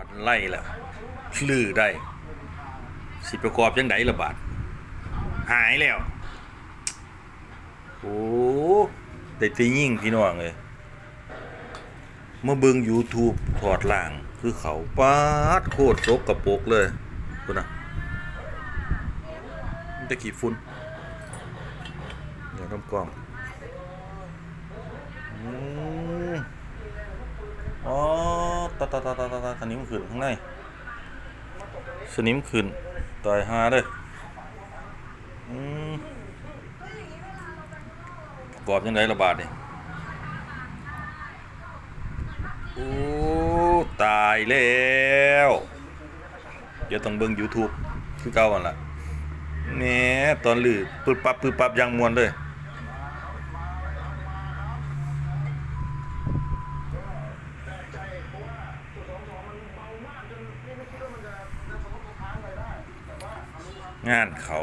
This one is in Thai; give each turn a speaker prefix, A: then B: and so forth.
A: ปันไล่ละลือได้ สิประกอบยังไงละบาดหายแล้ว โอ้ได้แตียิ่งพี่น้องเลยเมื่อเบิง YouTube ถอดล่าง คือเขาปาดโคตรซกกระโปกเลยคุณนะมันตะกี้ฝุ่นเดี๋ยวน้ำกล้องอืมอ๋อ ตาตาตาตาตาตาสนิมขึ้นข้างในสนิมขึ้นตายหาเลยอืมปรอบยังไงระบาดเนี่ยโอ้ตายแล้วเดี๋ยวต้องเบิ่ง YouTube คือเก่าอันล่ะแหมตอนลือปึ๊บปั๊บปึ๊บปั๊บยังมวนเลย งานเขา